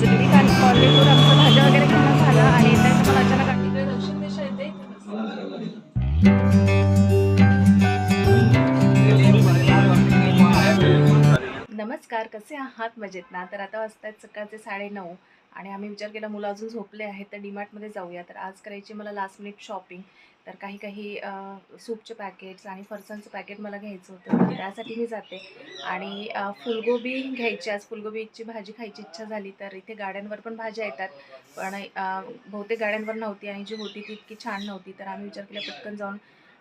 positivity नमस्कार कसे आहात? मजेत ना? तर आता वाजतायत सकाळचे साडेनऊ आणि आम्ही विचार केला मुलं अजून झोपले आहेत तर डीमार्टमध्ये जाऊया. तर आज करायची मला लास्ट मिनिट शॉपिंग तर काही काही सूपचे पॅकेट्स आणि फरसांचं पॅकेट मला घ्यायचं होतं. तर त्यासाठी मी जाते. आणि फुलगोबी घ्यायची. आज फुलगोबीची भाजी खायची इच्छा झाली तर इथे गाड्यांवर पण भाज्या येतात. पण बहुतेक गाड्यांवर नव्हती आणि जी होती ती इतकी छान नव्हती. तर आम्ही विचार केला पटकन जाऊन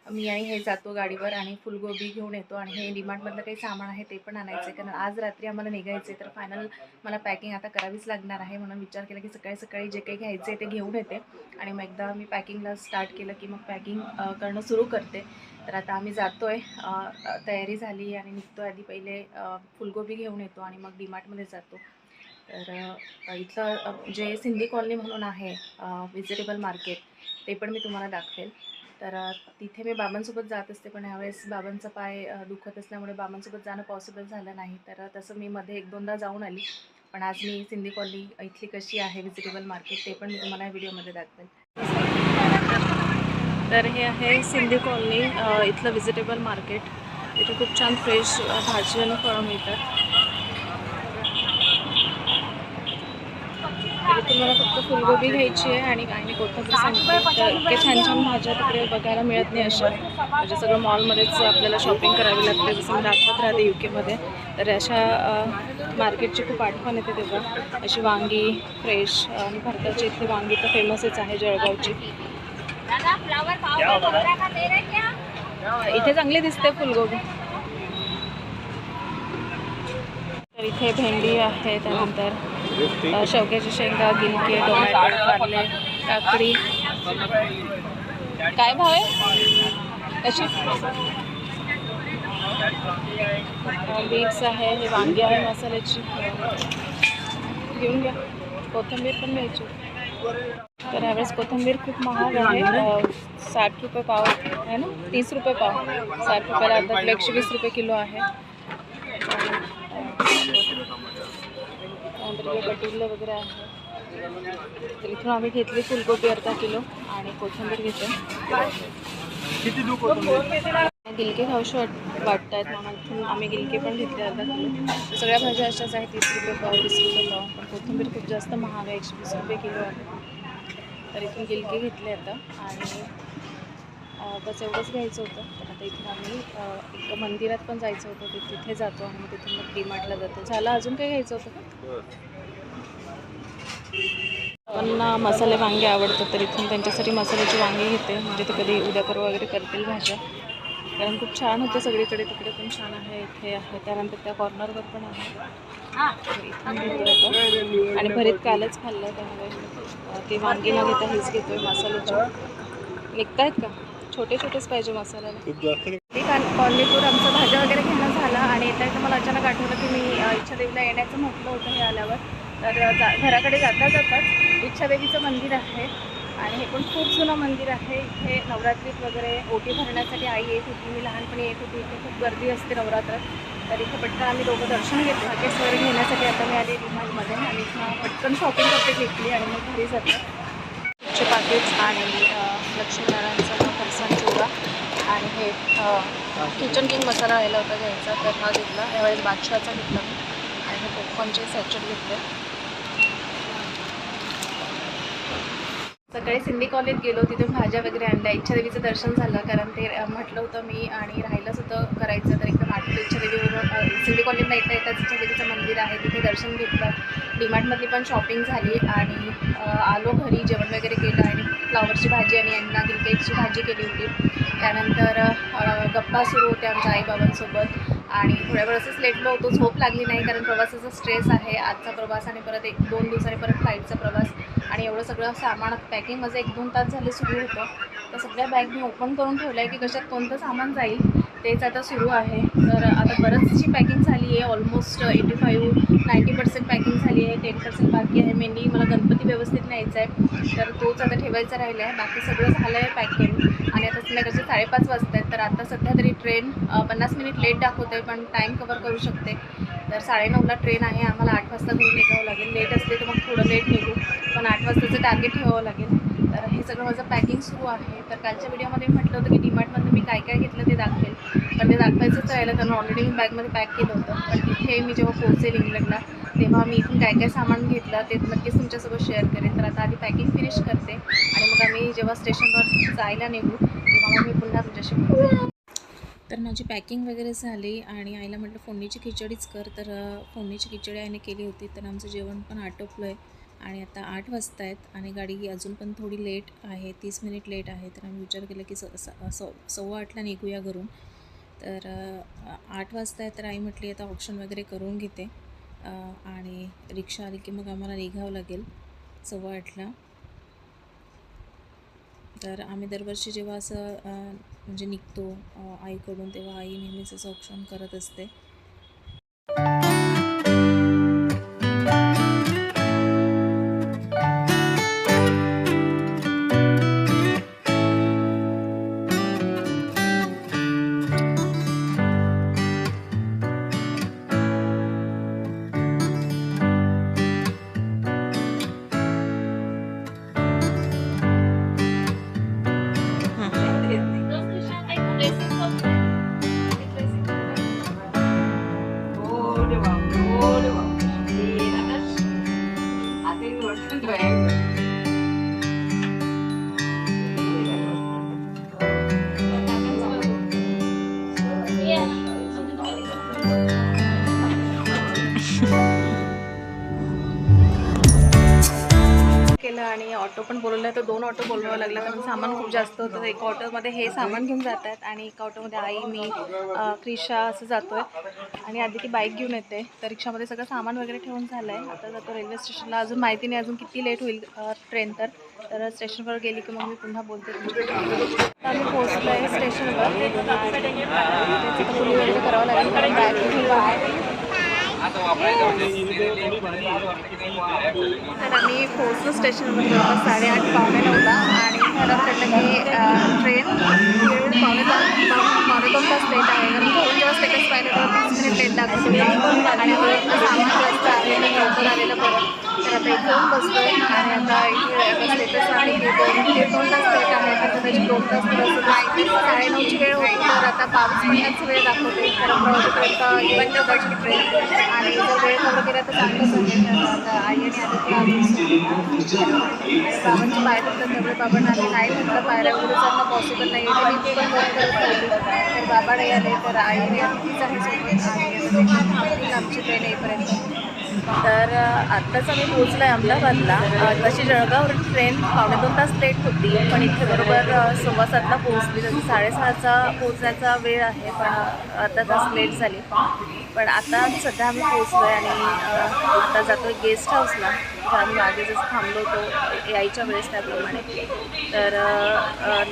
मी आणि हे जातो गाडीवर आणि फुलगोबी घेऊन येतो आणि हे डिमांडमधलं काही सामान आहे ते पण आणायचं आहे कारण आज रात्री आम्हाला निघायचं आहे तर फायनल मला पॅकिंग आता करावीच लागणार आहे म्हणून विचार केला की सकाळी सकाळी जे काही घ्यायचं आहे ते घेऊन येते. आणि मग एकदा मी पॅकिंगला स्टार्ट केलं की मग पॅकिंग करणं सुरू करते. तर आता आम्ही जातो आहे तयारी झाली आणि निघतो आधी पहिले फुलगोबी घेऊन येतो आणि मग डीमार्टमध्ये जातो. तर इथलं जे सिंधी कॉलनी म्हणून आहे व्हिजिटेबल मार्केट ते पण मी तुम्हाला दाखवेल. तर तिथे मी बाबांसोबत जात असते पण ह्यावेळेस बाबांचा पाय दुखत असल्यामुळे बाबांसोबत जाणं पॉसिबल झालं नाही. तर तसं मी मध्ये एक दोनदा जाऊन आली. पण आज मी सिंधी कॉलनी इथली कशी आहे व्हिजिटेबल मार्केट ते पण मी तुम्हाला या व्हिडिओमध्ये दाखवेल तर हे आहे सिंधी कॉलनी इथलं व्हिजिटेबल मार्केट इथे खूप छान फ्रेश भाजी आणि फळं मिळतात. इथे मला फक्त फुलगोबी घ्यायची आहे आणि काही नाही कोथिंबीर सांगते. तर इतके छान छान भाज्या तिकडे बघायला मिळत नाही अशा. म्हणजे सगळं मॉलमध्येच आपल्याला शॉपिंग करावी लागते जसं मी दाखवत राहते यू केमध्ये तर अशा मार्केटची खूप आठवण येते तेव्हा. अशी वांगी फ्रेश आणि भारताची इथली वांगी तर फेमसच आहे जळगावची. इथे चांगली दिसते फुलगोबी. तर इथे भेंडी आहे त्यानंतर. अ, शेवग्याची शेंगा गिलके टोमॅटो कारले काकडी. काय भाव कशी? बीट्स आहे हे वांगी आहे मसाल्याची. घेऊन घ्या. कोथिंबीर कोथिंबीर खूप महाग आहे. साठ रुपये पाव आहे ना? तीस रुपये पाव. साठ रुपयाला अर्धा एकशे वीस रुपये किलो आहे. इकडे कटिल्ले वगैरे आहे. तर इथून आम्ही घेतली फुलगोबी अर्धा किलो आणि कोथिंबीर घेतो गिलके खाऊशी वाट वाटत आहेत म्हणून इथून आम्ही गिलके पण घेतले अर्धा किलो. सगळ्या भाज्या अशाच आहेत तीस रुपये पाव वीस रुपये पाव. पण कोथिंबीर खूप जास्त महाग आहे एकशे वीस रुपये किलो आहे. तर इथून गिलके घेतले आता आणि बस एवढंच घ्यायचं होतं. तर आता इथून आम्ही एक मंदिरात पण जायचं होतं. ते तिथे जातो आणि मग तिथून मग डीमार्टला जातो. झालं अजून काय घ्यायचं होतं का? पण मसाले वांगे आवडतात तर इथून त्यांच्यासाठी मसाल्याची वांगी घेते. म्हणजे ते कधी उद्या परवा वगैरे करतील भाज्या. कारण खूप छान होते सगळीकडे. तिकडे पण छान आहे इथे आहे. त्यानंतर त्या कॉर्नरवर पण आहे. आणि भरीत कालच खाल्लं त्यामुळे. ती वांगी न घेता हेच घेतोय मसाल्याची. निघतायत का? छोटे छोटेच पाहिजे मसाल्याला ते काल कॉलनीतून आमचं भाज्या वगैरे घेणं झालं आणि येता येता मला अचानक आठवलं की मी इच्छादेवीला येण्याचं म्हटलं होतं हे आल्यावर. तर जा घराकडे जाता जाताच इच्छादेवीचं मंदिर आहे आणि हे पण खूप जुनं मंदिर आहे. इथे नवरात्रीत वगैरे ओटी भरण्यासाठी आई येत होती. मी लहानपणी येत होती. इथे खूप गर्दी असते नवरात्रात. तर इथे पटकन आम्ही दोघं दर्शन घेतो पॅकेट्स वगैरे घेण्यासाठी आता मी आले डिमांडमध्ये आणि इथं पटकन शॉपिंग करते घेतली आणि मग घरी जाते. पाकिट्स आणि अ, आणि हे किचन किंग मसाला राहिला होता घ्यायचा तर हा घेतला. यावेळेस बादशाचा घेतला मी. आणि हे पॉपकॉर्नचे सॅचेट घेतले. सकाळी सिंधी कॉलेज गेलो तिथून भाज्या वगैरे आणल्या इच्छादेवीचं दर्शन झालं कारण ते म्हटलं होतं मी आणि राहिलंच होतं करायचं तर एकदम आठवलं इच्छादेवीवरून सिंधी कॉलेजला येता येताच इच्छादेवीचं मंदिर आहे तिथे दर्शन घेतलं. डीमार्टमधली पण शॉपिंग झाली आणि आलो घरी जेवण वगैरे केलं आणि फ्लावरची भाजी आणि यांना गिलकेची भाजी केली होती. त्यानंतर गप्पा सुरू होत्या आमच्या आईबाबांसोबत. आणि थोड्या वेळ असंच लेटलो होतो झोप लागली नाही कारण प्रवासाचा स्ट्रेस आहे. आजचा प्रवास आणि परत एक दोन दिवसांनी परत फ्लाईटचा प्रवास आणि एवढं सगळं सामान पॅकिंग माझं एक दोन तास झाले सुरू होतं. तर सगळ्या बॅग मी ओपन करून ठेवल्या आहे की कशात कोणतं सामान जाईल. तेच आता सुरू आहे. तर आता बरंचशी पॅकिंग झाली आहे. Almost eighty five ninety percent packing झाली आहे. टेन पर्सेंट बाकी आहे. मेनली मला गणपती व्यवस्थित न्यायचा आहे तर तोच आता ठेवायचा राहिला आहे बाकी सगळं झालं आहे पॅकिंग आणि आता संध्याकाळचे साडेपाच वाजता आहेत तर आता सध्या तरी ट्रेन पन्नास मिनिट लेट दाखवते पण टाईम कवर करू शकते. तर साडेनऊला ट्रेन आहे. आम्हाला आठ वाजता घरून निघावं लागेल. लेट असते तर मग थोडं लेट निघू. पण आठ वाजताचं टार्गेट ठेवावं लागेल. तर हे सगळं माझं पॅकिंग सुरू आहे. तर कालच्या व्हिडिओमध्ये म्हटलं होतं की डीमार्टमधून मी काय काय घेतलं ते दाखवेल. पण ते दाखवायचंच राहिलं कारण ऑलरेडी मी बॅगमध्ये पॅक केलं होतं. पण तिथे मी जेव्हा पोहोचेल इंग्लंडला तेव्हा मी इथून काय काय सामान घेतलं ते नक्कीच तुमच्यासोबत शेअर करेन. तर आता आधी पॅकिंग फिनिश करते आणि मग आम्ही जेव्हा स्टेशनवर जायला निघू तेव्हा मग मी पुन्हा तुमच्याशी बोलू तर माझी पॅकिंग वगैरे झाली आणि आईला म्हटलं फोडणीची खिचडीच कर. तर फोडणीची खिचडी आईने केली होती तर आमचं जेवण पण आटोपलं आहे आणि आता आठ वाजता आहेत आणि गाडी अजून पण थोडी लेट आहे तीस मिनिट लेट आहे. तर आम्ही विचार केला की स सव्वा आठला निघूया घरून. तर आठ वाजता आहे तर आई म्हटली आता ऑप्शन वगैरे करून घेते. आणि रिक्षा आली की मग आम्हाला निघावं लागेल सव्वा आठला. तर आम्ही दरवर्षी जेव्हा असं म्हणजे निघतो आईकडून तेव्हा आई नेहमीच असं ऑप्शन करत असते. केलं आणि ऑटो पण बोलवलं तर दोन ऑटो बोलवावं लागलं. कारण सामान खूप जास्त होतं एका ऑटोमध्ये हे सामान घेऊन जात आहेत आणि एका ऑटोमध्ये आई मी क्रिशा असं जातो आहे आणि आधी ती बाईक घेऊन येते. तर रिक्षामध्ये सगळं सामान वगैरे ठेवून झालं आहे आता जातो रेल्वे स्टेशनला. अजून माहिती नाही अजून किती लेट होईल ट्रेन तर. तर स्टेशनवर गेली की मग मी पुन्हा बोलते आम्ही पोहोचलो आहे स्टेशनवर करावं लागेल कारण बॅग आहे तर आम्ही पोहोचलो स्टेशनवर जवळपास साडेआठ पावणे नऊला. आणि मला वाटलं की ट्रेन पावणे दोन पावणे दोन तास लेट आहे. कारण दोन दिवस स्टेटस पाहिलं तर तीस मिनिट लेट लागत होती आणि सामान जास्त आहे. लवकर आलेलं बरं. तर आता इथे येऊन बसतोय आणि आता इथे स्टेटस आहे. की दोन ते दोन तास लेट आहे. तर त्याची दोन तास थोडंसं साडेनऊची वेळ होती. आता बावीस मिनिटाची वेळ दाखवते. तर अकरा इव्हन येईल कदाचित ट्रेन आणि जर वेळ कवर केला तर चांगलं आहे आई आणि आदित्य बाबांची पाय फक्त त्यामुळे बाबांना आम्ही नाही म्हटलं. पायऱ्या वगैरे चढणं पॉसिबल नाही आहे मी पण फोन करत राहिली तर बाबा नाही आले तर आई आणि आदितीच आहे सोबत आणि आमची ट्रेन येईपर्यंत. तर आत्ताच आम्ही पोहोचलो आहे अहमदाबादला तशी जळगाव ट्रेन पावणे दोन तास लेट होती पण इथे बरोबर सव्वा सातला पोहोचली. तशी साडेसहाचा पोहोचण्याचा वेळ आहे पण अर्धा तास लेट झाली. पण आता सध्या आम्ही पोहोचलो आहे आणि आता जातो गेस्ट हाऊसला. तर आम्ही मागे जसं थांबलो होतो यायच्या वेळेस त्याप्रमाणे. तर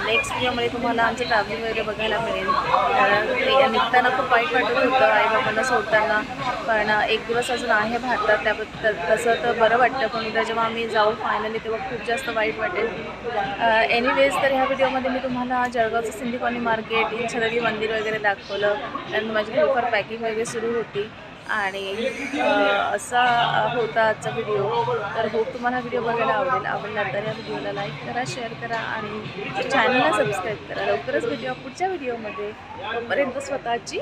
नेक्स्ट व्हिडिओमध्ये तुम्हाला आमचं ट्रॅव्हलिंग वगैरे बघायला मिळेल. कारण निघताना खूप वाईट वाटत होतं आईबाबांना सोडताना. पण एक दिवस अजून आहे भारतात त्याबद्दल तसं तर बरं वाटतं. पण उद्या जेव्हा आम्ही जाऊ फायनली तेव्हा खूप जास्त वाईट वाटेल. एनिवेज तर ह्या व्हिडिओमध्ये मी तुम्हाला जळगावचं सिंधी कॉलनी मार्केट इंछदगी मंदिर वगैरे दाखवलं. आणि माझी थोडीफार पॅकिंग वगैरे सुरू होती. आणि असा होता आजचा व्हिडिओ तर होप तुम्हाला व्हिडिओ बघायला आवडेल. आवडला तर या व्हिडिओला लाईक करा शेअर करा आणि चॅनलला सबस्क्राईब करा. लवकरच व्हिडिओ पुढच्या व्हिडिओमध्ये तोपर्यंत स्वतःची